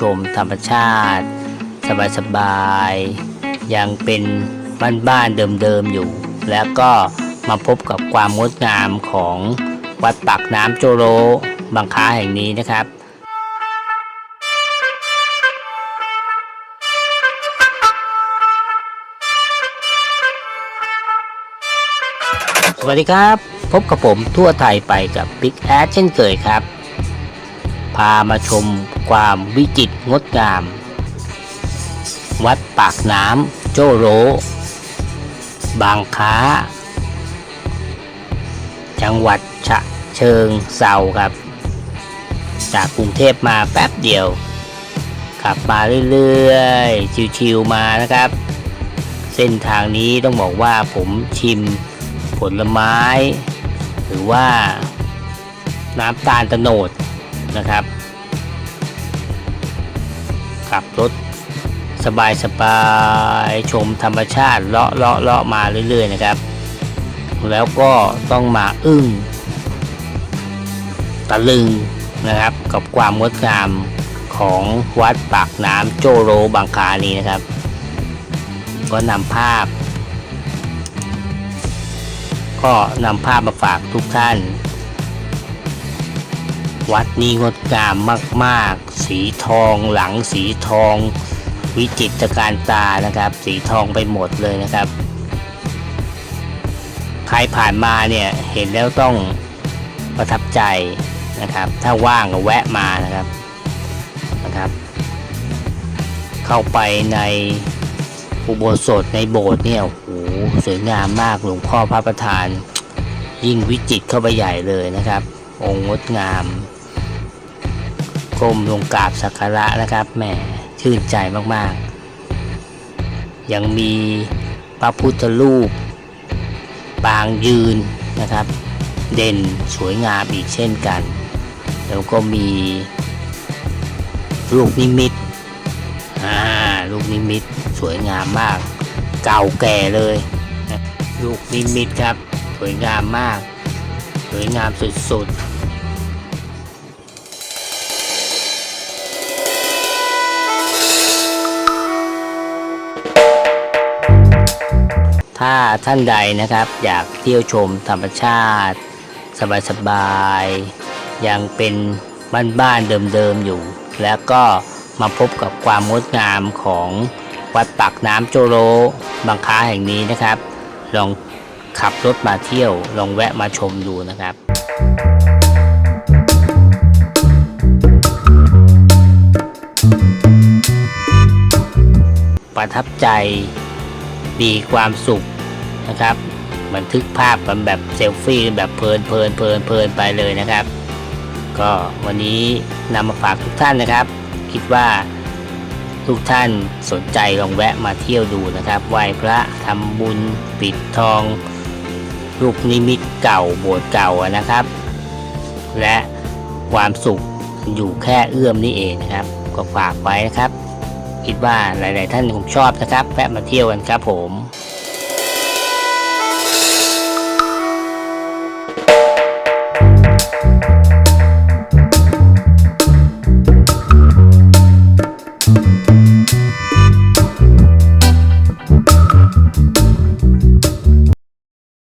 ชมธรรมชาติ สบายๆยังเป็นบ้านๆเดิมๆอยู่ แล้วก็มาพบกับความงดงามของวัดปากน้ำโจโรบางค้าแห่งนี้นะครับสวัสดีครับ พบกับผมทั่วไทยไปกับบิ๊กแอดเช่นเคยครับ พามาชมความวิจิตรงดงาม วัดปากน้ำโจโร บางค้า จังหวัดฉะเชิงเซาครับ จากกรุงเทพมาแป๊บเดียว ขับมาเรื่อยๆ ชิวๆมานะครับ เส้นทางนี้ต้องบอกว่าผมชิมผลไม้ หรือว่าน้ำตาลตะโนด นะครับ ขับรถสบายสบายๆชมธรรมชาติเลาะเลาะเลาะมาเรื่อย ๆ นะครับ แล้วก็ต้องมาอึ้งตะลึงนะครับ กับความงดงามของวัดปากน้ำโจโรบางคานี้นะครับ ก็นำภาพ ก็นำภาพมาฝากทุกท่าน วัดนี้งดงามมาก ๆ สีทองหลังสีทอง วิจิตรการตานะครับ สีทองไปหมดเลยนะครับ ใครผ่านมาเนี่ยเห็นแล้วต้องประทับใจนะครับ ถ้าว่างก็แวะมานะครับนะครับ เข้าไปในอุโบสถในโบสถ์เนี่ยโอ้โหสวยงามมากหลวงพ่อพระประธาน ยิ่งวิจิตรเข้าไปใหญ่เลยนะครับ องค์งดงาม ก้มลงกราบสักการะนะครับแหมชื่นใจมากๆ ยังมีพระพุทธรูปปางยืนนะครับ เด่นสวยงามอีกเช่นกัน แล้วก็มีลูกนิมิตอ่าลูกนิมิตสวยงามมาก เก่าแก่เลย ลูกนิมิตครับ สวยงามมาก สวยงามสุดๆ ถ้าท่านใดนะครับอยากเที่ยวชมธรรมชาติ สบายๆยังเป็นบ้านๆเดิมๆอยู่ แล้วก็มาพบกับความงดงามของวัดปากน้ำโจโรบางค้าแห่งนี้นะครับ ลองขับรถมาเที่ยว ลองแวะมาชมดูนะครับประทับใจ มีความสุขนะครับ บันทึกภาพกันแบบเซลฟี่แบบเพลินเพลินเพลินเพลินไปเลยนะครับ ก็วันนี้นำมาฝากทุกท่านนะครับ คิดว่าทุกท่านสนใจลองแวะมาเที่ยวดูนะครับไหว้พระทำบุญปิดทองลูกนิมิตเก่าโบสถ์เก่านะครับ และความสุขอยู่แค่เอื้อมนี่เองนะครับ ก็ฝากไว้นะครับ คิดว่าหลาย ๆ ท่านคงชอบนะครับแวะมาเที่ยวกันครับผม